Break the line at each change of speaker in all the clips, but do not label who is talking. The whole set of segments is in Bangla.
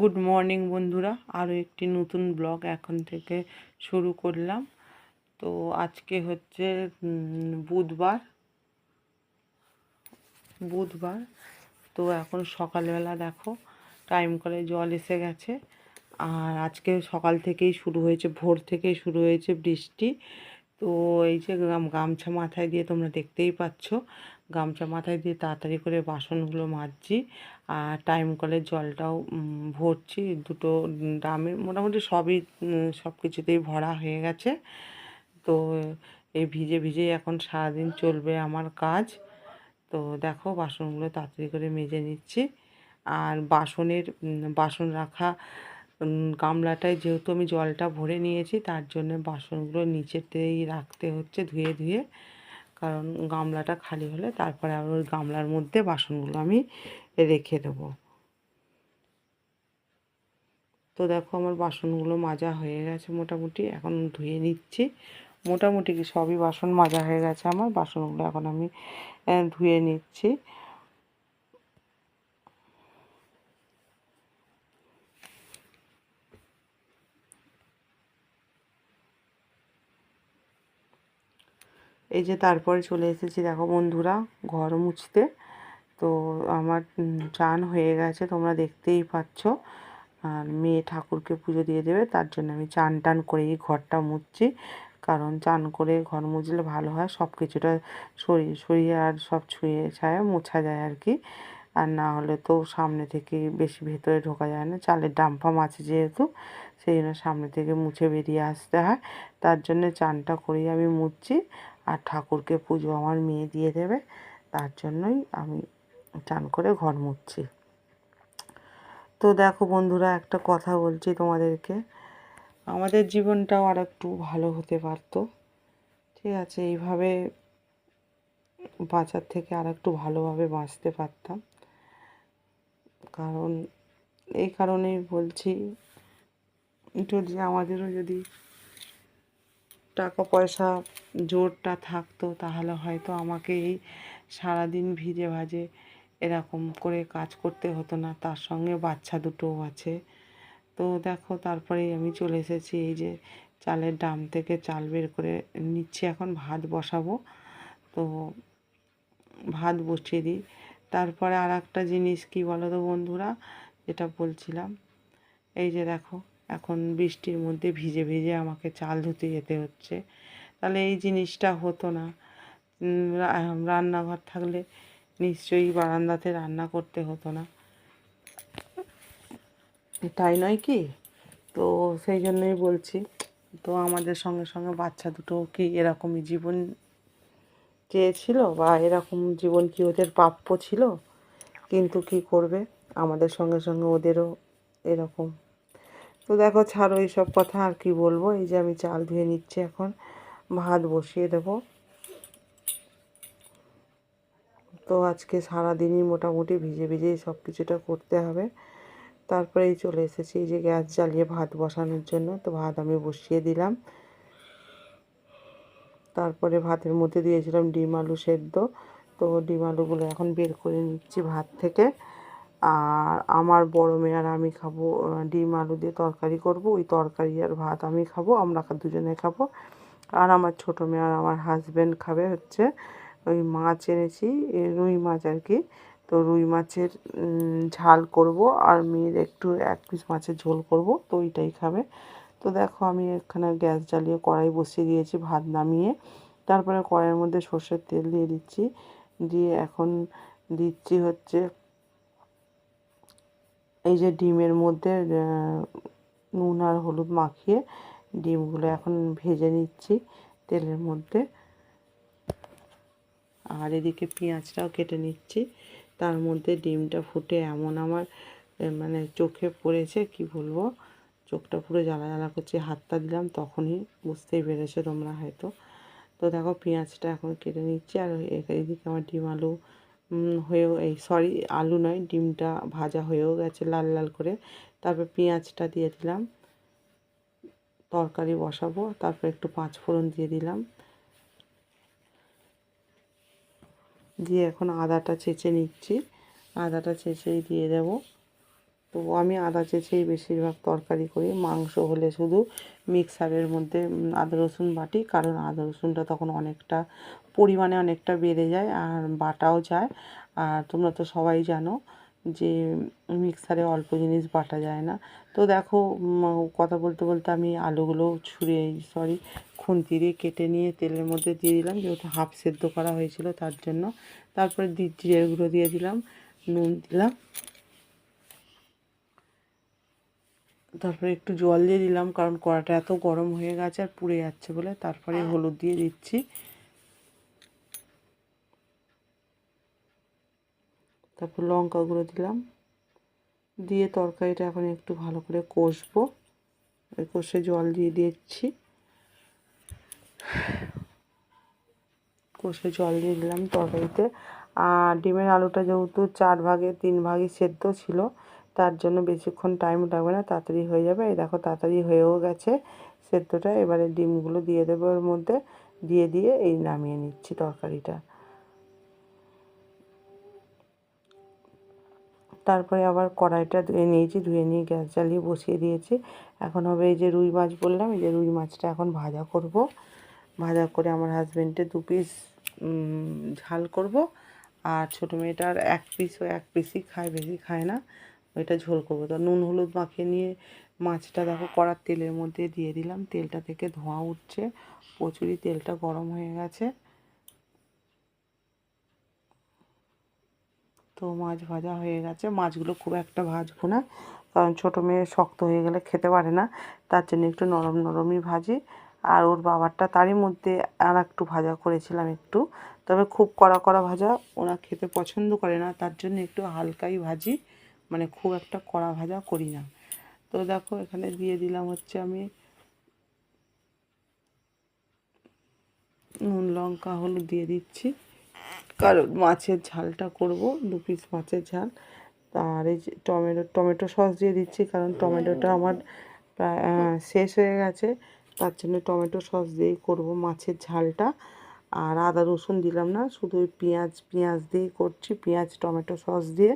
গুড মর্নিং বন্ধুরা। আরও একটি নতুন ব্লগ এখন থেকে শুরু করলাম। তো আজকে হচ্ছে বুধবার। বুধবার। তো এখন সকালবেলা দেখো টাইম করে জল এসে গেছে। আর আজকে সকাল থেকেই শুরু হয়েছে, ভোর থেকেই শুরু হয়েছে বৃষ্টি। তো এই যে গামছা মাথায় দিয়ে তোমরা দেখতেই পাচ্ছ গামছা মাথায় দিয়ে তাড়াতাড়ি করে বাসনগুলো মাজছি আর টাইম কলের জলটাও ভরছি। দুটো ড্রামে মোটামুটি সবই সব কিছুতেই ভরা হয়ে গেছে। তো এই ভিজে ভিজে এখন সারাদিন চলবে আমার কাজ। তো দেখো বাসনগুলো তাড়াতাড়ি করে মেজে নিচ্ছি। আর বাসনের বাসন রাখা গামলাটায় যেহেতু আমি জলটা ভরে নিয়েছি, তার জন্য বাসনগুলো নিচেতেই রাখতে হচ্ছে ধুয়ে ধুয়ে। কারণ গামলাটা খালি হলে তারপরে আবার ওই গামলার মধ্যে বাসনগুলো আমি রেখে দেবো। তো দেখো আমার বাসনগুলো মাজা হয়ে গেছে মোটামুটি, এখন ধুয়ে নিচ্ছি। মোটামুটি কি সবই বাসন মাজা হয়ে গেছে আমার, বাসনগুলো এখন আমি ধুয়ে নিচ্ছি। এই যে তারপরে চলে এসেছি দেখো বন্ধুরা, ঘর মুছতে। তো আমার চান হয়ে গেছে, তোমরা দেখতেই পাচ্ছ। আর মেয়ে ঠাকুরকে পুজো দিয়ে দেবে, তার জন্য আমি চান টান করেই ঘরটা মুছছি। কারণ চান করে ঘর মুছলে ভালো হয়, সব কিছুটা সরিয়ে সরিয়ে আর সব ছুঁয়ে ছায়া মোছা যায় আর কি। আর না হলে তো সামনে থেকে বেশি ভেতরে ঢোকা যায় না, চালের ডাম্পাম আছে যেহেতু, সেই জন্য সামনে থেকে মুছে বেরিয়ে আসতে হয়। তার জন্য চানটা করেই আমি মুছছি। আর ঠাকুরকে পুজো আমার মেয়ে দিয়ে দেবে, তার জন্যই আমি চান করে ঘর মুছছি। তো দেখো বন্ধুরা, একটা কথা বলছি তোমাদেরকে, আমাদের জীবনটাও আর একটু ভালো হতে পারতো, ঠিক আছে? এইভাবে বাঁচার থেকে আর একটু ভালোভাবে বাঁচতে পারতাম। কারণ, এই কারণেই বলছি, যদি আমাদেরও যদি টাকা পয়সা জোরটা থাকতো, তাহলে হয়তো আমাকে এই সারাদিন ভিজে ভাজে এরকম করে কাজ করতে হতো না। তার সঙ্গে বাচ্চা দুটোও আছে। তো দেখো তারপরেই আমি চলে এসেছি এই যে চালের ডাম থেকে চাল বের করে নিচ্ছি। এখন ভাত বসাবো। তো ভাত বসিয়ে দিই। তারপরে আর একটা জিনিস কি বলো তো বন্ধুরা? যেটা বলছিলাম। এই যে দেখো এখন বৃষ্টির মধ্যে ভিজে ভিজে আমাকে চাল ধুতে যেতে হচ্ছে। তাহলে এই জিনিসটা হতো না। রান্নাঘর থাকলে নিশ্চয়ই বারান্দাতে রান্না করতে হতো না। তাই নয় কি? তো সেই জন্যই বলছি, তো আমাদের সঙ্গে সঙ্গে বাচ্চা দুটো কি এরকমই জীবন চেয়েছিল বা এরকম জীবন কি ওদের প্রাপ্য ছিল? কিন্তু কি করবে? আমাদের সঙ্গে সঙ্গে ওদেরও এরকম তো দেখো, ছাড়ো এইসব কথা, আর কি বলব? এই যে আমি চাল ধুয়ে নিচ্ছি এখন। ভাত বসিয়ে দেবো। তো আজকে সারাদিনই মোটামুটি ভিজে ভিজেই সব কিছুটা করতে হবে। তারপরেই চলে এসেছি এই যে গ্যাস জ্বালিয়ে ভাত বসানোর জন্য। তো ভাত আমি বসিয়ে দিলাম। তারপরে ভাতের মধ্যে দিয়েছিলাম ডিম আলু সেদ্ধ। তো ডিম আলুগুলো এখন বের করে নিচ্ছি ভাত থেকে। আর আমার বড় মেয়ে আর আমি খাব ডিম আলু দিয়ে তরকারি করব। ওই তরকারি আর ভাত আমি খাব, আমরা দুজনে খাব। আর আমার ছোটো মেয়ে আর আমার হাজব্যান্ড খাবে হচ্ছে ওই মাছ এনেছি রুই মাছ আর কি। তো রুই মাছের ঝাল করব আর মেয়ের একটু এক পিস মাছের ঝোল করব, তো ওইটাই খাবে। তো দেখো আমি এখানে গ্যাস জ্বালিয়ে কড়াই বসিয়ে দিয়েছি, ভাত নামিয়ে। তারপরে কড়াইয়ের মধ্যে সর্ষের তেল দিয়ে দিচ্ছি। দিয়ে এখন দিচ্ছি হচ্ছে এই যে ডিমের মধ্যে নুন আর হলুদ মাখিয়ে ডিমগুলো এখন ভেজে নিচ্ছি তেলের মধ্যে। আর এদিকে পেঁয়াজটাও কেটে নিচ্ছি। তার মধ্যে ডিমটা ফুটে এমন আমার মানে চোখে পড়েছে, কি বলব? চোখটা পুরো জ্বালা জ্বালা করছে। হাতটা দিলাম, তখনই বুঝতেই পেরেছ তোমরা হয়তো। তো দেখো, পেঁয়াজটা এখন কেটে নিচ্ছি। আর এদিকে আমার ডিম আলু হয়েও এই সরি আলু নয়, ডিমটা ভাজা হয়েও গেছে লাল লাল করে। তারপর পেঁয়াজটা দিয়ে দিলাম। তরকারি বসাবো, তারপর একটু পাঁচ ফোড়ন দিয়ে দিলাম। দিয়ে এখন আদাটা চেঁচে নিচ্ছি। আদাটা চেঁচেই দিয়ে দেবো। তো আমি আদা চেঁচেই বেশিরভাগ তরকারি করি। মাংস হলে শুধু মিক্সারের মধ্যে আদা রসুন বাটি, কারণ আদা রসুনটা তখন অনেকটা পরিমাণে অনেকটা বেড়ে যায় আর বাটাও যায়। আর তোমরা তো সবাই জানো যে মিক্সারে অল্প জিনিস বাটা যায় না। তো দেখো কথা বলতে বলতে আমি আলুগুলো ছুঁড়ে সরি খুন্তি দিয়ে কেটে নিয়ে তেলের মধ্যে দিয়ে দিলাম, যেহেতু হাফ সেদ্ধ করা হয়েছিল তার জন্য। তারপরে দি- জিরের গুঁড়ো দিয়ে দিলাম, নুন দিলাম। তারপরে একটু জল দিয়ে দিলাম, কারণ কড়াটা এত গরম হয়ে গেছে আর পুড়ে যাচ্ছে বলে তারপরে হলুদ দিয়ে দিচ্ছি। তারপর লঙ্কা গুঁড়ো দিলাম। দিয়ে তরকারিটা এখন একটু ভালো করে কষবো। কষে জল দিয়ে দিচ্ছি। কষে জল দিয়ে দিলাম তরকারিতে। আর ডিমের আলুটা যেহেতু চার ভাগে, তিন ভাগই সেদ্ধ ছিল তার জন্য বেশিক্ষণ টাইম লাগবে না, তাড়াতাড়ি হয়ে যাবে। এই দেখো তাড়াতাড়ি হয়েও গেছে। সেদ্ধটা এবারে ডিমগুলো দিয়ে দেবো ওর মধ্যে। দিয়ে দিয়ে এই নামিয়ে নিচ্ছি তরকারিটা। তারপরে আবার কড়াইটা ধুয়ে নিয়েছি, ধুয়ে নিয়ে গ্যাস জ্বালিয়ে বসিয়ে দিয়েছি। এখন হবে এই যে রুই মাছ বললাম, এই যে রুই মাছটা এখন ভাজা করব। ভাজা করে আমার হাজবেন্ডে দু পিস ঝাল করব। আর ছোটো মেয়েটার এক পিস ও এক পিসই খায়, বেশি খায় না। ওইটা ঝোল করব। তো নুন, হলুদ মাখিয়ে নিয়ে মাছটা দেখো কড়ার তেলের মধ্যে দিয়ে দিলাম। তেলটা থেকে ধোঁয়া উঠছে প্রচুরই তেলটা গরম হয়ে গেছে। তো মাছ ভাজা হয়ে গেছে। মাছগুলো খুব একটা ভাজবো না, কারণ ছোটো মেয়ে শক্ত হয়ে গেলে খেতে পারে না। তার জন্য একটু নরম নরমই ভাজি। আর ওর বাবারটা তারই মধ্যে আর একটু ভাজা করেছিলাম একটু। তবে খুব কড়া কড়া ভাজা, ওরা খেতে পছন্দ করে না, তার জন্য একটু হালকাই ভাজি। মানে খুব একটা কড়া ভাজা করি না। তো দেখো, এখানে দিয়ে দিলাম হচ্ছে আমি নুন, লঙ্কা, হলুদ দিয়ে দিচ্ছি। কারণ মাছের ঝালটা করব, দু পিস মাছের ঝাল। আর এই যে টমেটো টমেটো সস দিয়ে দিচ্ছি, কারণ টমেটোটা আমার প্রায় শেষ হয়ে গেছে। তার জন্য টমেটো সস দিয়েই করব মাছের ঝালটা। আর আদা রসুন দিলাম না, শুধু ওই পেঁয়াজ পেঁয়াজ দিয়েই করছি, পেঁয়াজ, টমেটো সস দিয়ে।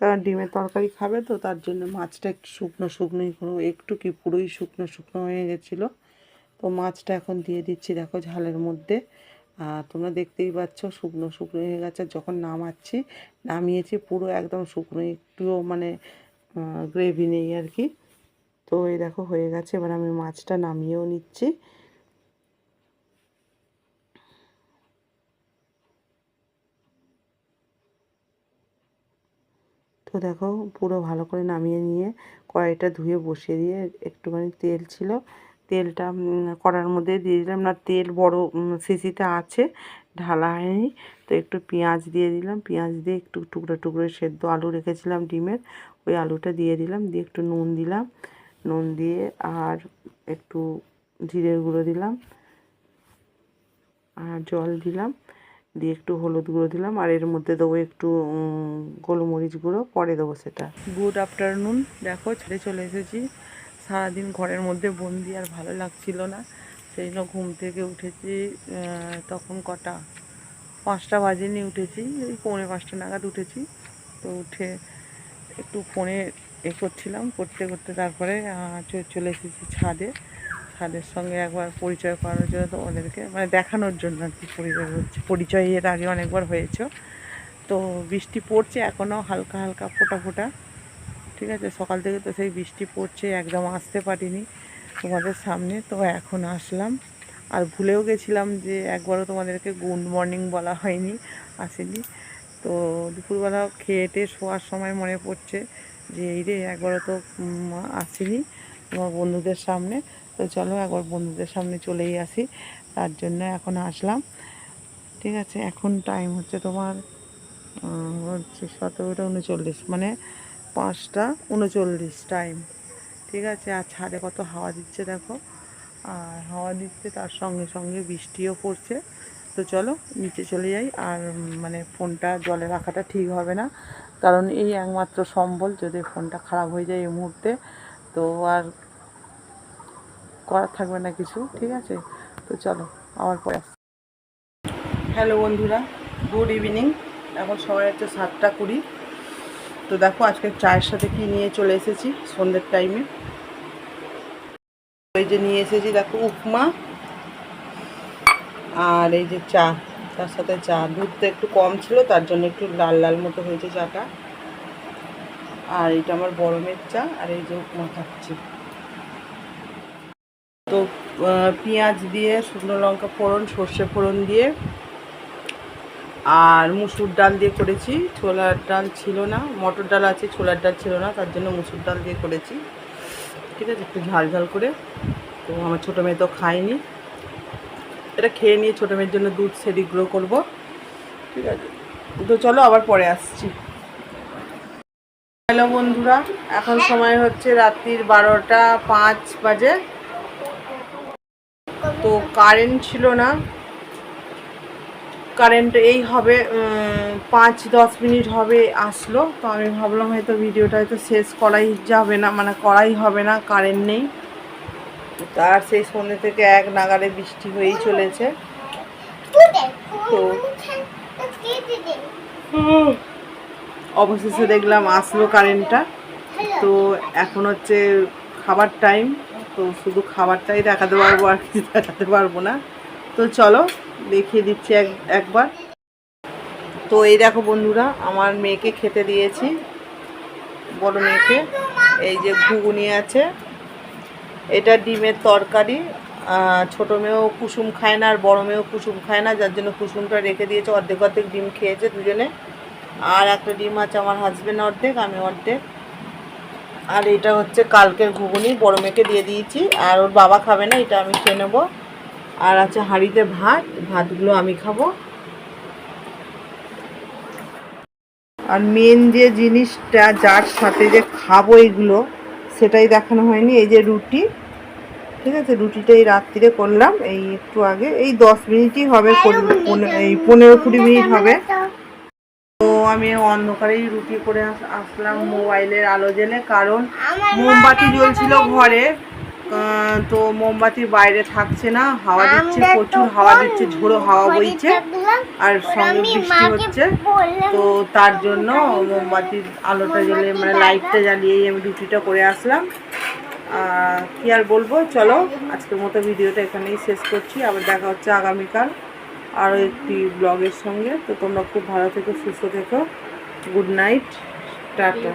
কারণ ডিমের তরকারি খাবে তো, তার জন্য মাছটা একটু শুকনো শুকনোই একটু কি পুরোই শুকনো শুকনো হয়ে গেছিল। তো মাছটা এখন দিয়ে দিচ্ছি দেখো ঝালের মধ্যে। আর তোমরা দেখতেই পাচ্ছ শুকনো শুকনো হয়ে গেছে। যখন নামাচ্ছি, নামিয়েছি পুরো একদম শুকনো, একটুও মানে গ্রেভি নেই আর কি। তো এই দেখো হয়ে গেছে, এবার আমি মাছটা নামিয়েও নিচ্ছি। তো দেখো, পুরো ভালো করে নামিয়ে নিয়ে কড়াইটা ধুয়ে বসিয়ে দিয়ে একটুখানি তেল ছিল। তেলটা কড়ার মধ্যে দিয়ে দিলাম। না, তেল বড় শিশিতে আছে, ঢালা হয়নি। তো একটু পেঁয়াজ দিয়ে দিলাম। পেঁয়াজ দিয়ে একটু টুকরো টুকরো সেদ্ধ আলু রেখেছিলাম ডিমের। ওই আলুটা দিয়ে দিলাম। দিয়ে একটু নুন দিলাম। নুন দিয়ে আর একটু জিরের গুঁড়ো দিলাম। আর জল দিলাম। দিয়ে একটু হলুদ গুঁড়ো দিলাম, আর এর মধ্যে দেবো একটু গোলমরিচ গুঁড়ো, পরে দেবো সেটা। গুড আফটারনুন দেখো, ছেড়ে চলে এসেছি। সারাদিন ঘরের মধ্যে বন্দি আর ভালো লাগছিল না। সেই জন্য ঘুম থেকে উঠেছি তখন কটা? পাঁচটা বাজে নিয়ে উঠেছি ওই পৌনে পাঁচটা নাগাদ উঠেছি। তো উঠে একটু ফোনে এ করছিলাম, করতে করতে তারপরে চলে এসেছি ছাদে। ছাদের সঙ্গে একবার পরিচয় করানোর জন্য তো ওদেরকে মানে দেখানোর জন্য আর কি পরিচয় হচ্ছে। পরিচয় এর আগে অনেকবার হয়েছে। তো বৃষ্টি পড়ছে এখনও হালকা হালকা ফোটা ফোটা। ঠিক আছে? সকাল থেকে তো সেই বৃষ্টি পড়ছে, একদম আসতে পারিনি তোমাদের সামনে। তো এখন আসলাম। আর ভুলেও গেছিলাম যে একবারও তোমাদেরকে গুড মর্নিং বলা হয়নি, আসেনি। তো দুপুরবেলা খেয়ে টেয়ে শোয়ার সময় মনে পড়ছে যে, এই রে একবারও তো আসিনি তোমার বন্ধুদের সামনে। তো চলো একবার বন্ধুদের সামনে চলেই আসি। তার জন্য এখন আসলাম। ঠিক আছে, এখন টাইম হচ্ছে তোমার হচ্ছে সতেরোটা উনচল্লিশ মানে পাঁচটা উনচল্লিশ টাইম ঠিক আছে, আর ছাদে কত হাওয়া দিচ্ছে দেখো। আর হাওয়া দিচ্ছে, তার সঙ্গে সঙ্গে বৃষ্টিও পড়ছে। তো চলো, নিচে চলে যাই। আর মানে ফোনটা জলে রাখাটা ঠিক হবে না। কারণ এই একমাত্র সম্বল, যদি ফোনটা খারাপ হয়ে যায় এই মুহূর্তে, তো আর করার থাকবে না কিছু, ঠিক আছে? তো চলো, আবার পরে হ্যালো বন্ধুরা, গুড ইভিনিং। এখন সময় হচ্ছে সাতটা কুড়ি। তো দেখো আজকে চায়ের সাথে কি নিয়ে চলে এসেছি সন্ধ্যের টাইমে এই যে নিয়ে এসেছি দেখো উপমা আর এই যে চা, তার সাথে চা। দুধটা একটু কম ছিল, তার জন্য একটু লাল লাল মতো হয়েছে চাটা। আর এটা আমার গরমের চা, আর এই যে উপমা খাচ্ছি। তো পেঁয়াজ দিয়ে শুকনো লঙ্কা ফোড়ন, সর্ষে ফোড়ন দিয়ে। আর মুসুর ডাল দিয়ে করেছি। ছোলার ডাল ছিল না, মটর ডাল আছে, ছোলার ডাল ছিল না, তার জন্য মুসুর ডাল দিয়ে করেছি। ঠিক আছে, একটু ঝাল ঝাল করে। তো আমার ছোটো মেয়ে তো খায়নি। এটা খেয়ে নিয়ে ছোটো মেয়ের জন্য দুধ সেদি গ্রো করব। ঠিক আছে। তো চলো আবার পরে আসছি। হ্যালো বন্ধুরা, এখন সময় হচ্ছে রাত্রির বারোটা পাঁচ বাজে। তো কারেন্ট ছিল না। কারেন্ট এই হবে পাঁচ দশ মিনিট হবে আসলো। তো আমি ভাবলাম হয়তো ভিডিওটা হয়তো শেষ করাই যাবে না মানে করাই হবে না কারেন্ট নেই। তার সেই সন্ধ্যে থেকে এক নাগারে বৃষ্টি হয়েই চলেছে। তো অবশেষে দেখলাম আসলো কারেন্টটা তো এখন হচ্ছে খাবার টাইম তো শুধু খাবারটাই দেখাতে পারব আর কিছু দেখাতে পারব না। তো চলো, দেখিয়ে দিচ্ছি এক, একবার। তো এই দেখো বন্ধুরা, আমার মেয়েকে খেতে দিয়েছি। বড় মেয়েকে। এই যে ঘুগুনি আছে। এটা ডিমের তরকারি। ছোট মেয়েও কুসুম খায় না আর বড় মেয়েও কুসুম খায় না, যার জন্য কুসুমটা রেখে দিয়েছে। অর্ধেক অর্ধেক ডিম খেয়েছে দুজনে। আর একটা ডিম আছে আমার হাজব্যান্ড অর্ধেক, আমি অর্ধেক। আর এটা হচ্ছে কালকের ঘুগুনি, বড় মেয়েকে দিয়ে দিয়েছি। আর ওর বাবা খাবে না, এটা আমি খেয়ে নেব। আর আছে হাঁড়িতে ভাত, ভাতগুলো আমি খাব। আর মেন যে জিনিসটা, যার সাথে যে খাব এইগুলো সেটাই দেখানো হয়নি। এই যে রুটি, ঠিক আছে? রুটিটা এই রাত্রিরে করলাম। এই একটু আগে, এই দশ মিনিটই হবে এই পনেরো কুড়ি মিনিট হবে। তো আমি অন্ধকারেই রুটি করে আস- আসলাম মোবাইলের আলো জেলে কারণ মোমবাতি জ্বলছিল ঘরে। তো মোমবাতি বাইরে থাকছে না হাওয়া দিচ্ছে প্রচুর হাওয়া দিচ্ছে ঝোড়ো হাওয়া বইছে আর সঙ্গে বৃষ্টি হচ্ছে। তো তার জন্য মোমবাতির আলোটা জ্বলে মানে লাইটটা জ্বালিয়েই আমি রুটিটা করে আসলাম। কি আর বলব? চলো আজকের মতো ভিডিওটা এখানেই শেষ করছি। আবার দেখা হচ্ছে আগামীকাল। আরও একটি ব্লগের সঙ্গে। তো তোমরা খুব ভালো থেকো সুস্থ থেকো। Good night tata.